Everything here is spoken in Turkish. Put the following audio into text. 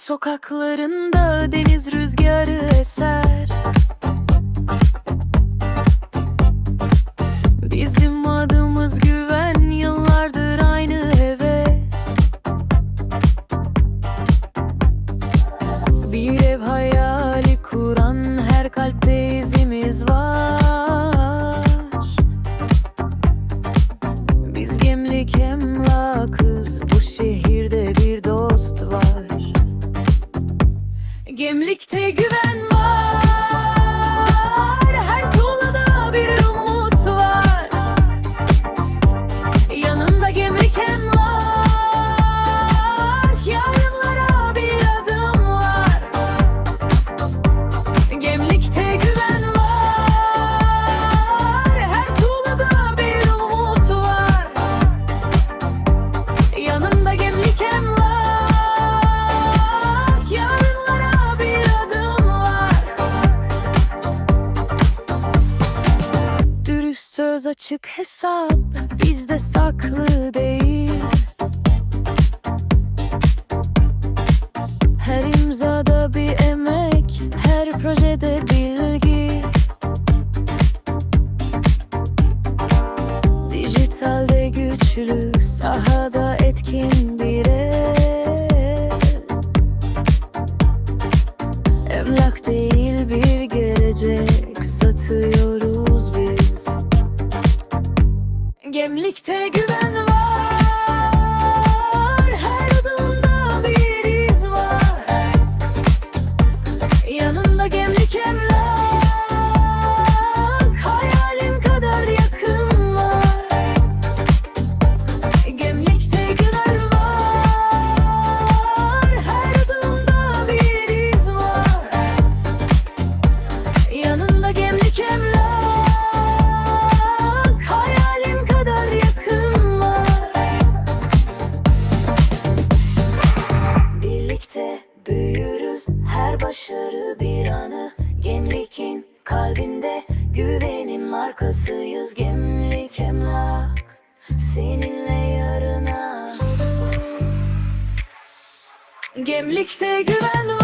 sokaklarında deniz rüzgarı eser. Bizim adımız güven yıllardır aynı heves. Bir ev hayali kuran her kalpte izimiz var. Biz gemlik emlakız Gemlikte güven var açık hesap Bizde saklı değil. Her imzada bir emek Her projede bilgi. Dijitalde güçlü Sahada etkin bir el. Emlak değil bir gelecek Satıyoruz Gemlikte güven başarı bir anı. Gemlikin kalbinde güvenin markasıyız Gemlik emlak seninle yarına. Gemlikte güven